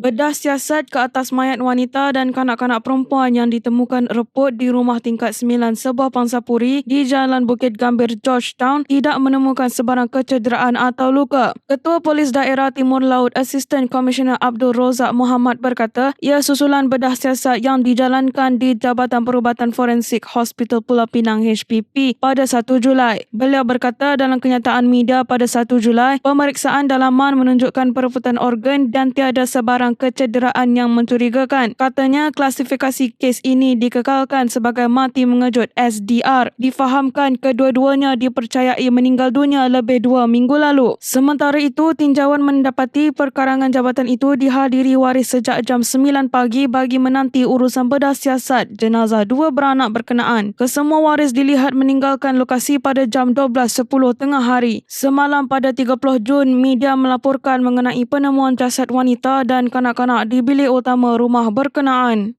Bedah siasat ke atas mayat wanita dan kanak-kanak perempuan yang ditemukan reput di rumah tingkat 9 sebuah pangsapuri di Jalan Bukit Gambir, Georgetown tidak menemukan sebarang kecederaan atau luka. Ketua Polis Daerah Timur Laut Assistant Commissioner Abdul Rozak Muhammad berkata, ia susulan bedah siasat yang dijalankan di Jabatan Perubatan Forensik Hospital Pulau Pinang HPP pada 1 Julai. Beliau berkata dalam kenyataan media pada 1 Julai, pemeriksaan dalaman menunjukkan perebutan organ dan tiada sebarang tentang kecederaan yang mencurigakan. Katanya klasifikasi kes ini dikekalkan sebagai mati mengejut SDR. Difahamkan kedua-duanya dipercayai meninggal dunia lebih dua minggu lalu. Sementara itu, tinjauan mendapati perkarangan jabatan itu dihadiri waris sejak jam 9 pagi bagi menanti urusan bedah siasat jenazah dua beranak berkenaan. Kesemua waris dilihat meninggalkan lokasi pada jam 12.10 tengah hari. Semalam pada 30 Jun, media melaporkan mengenai penemuan jasad wanita dan kanak-kanak di bilik utama rumah berkenaan.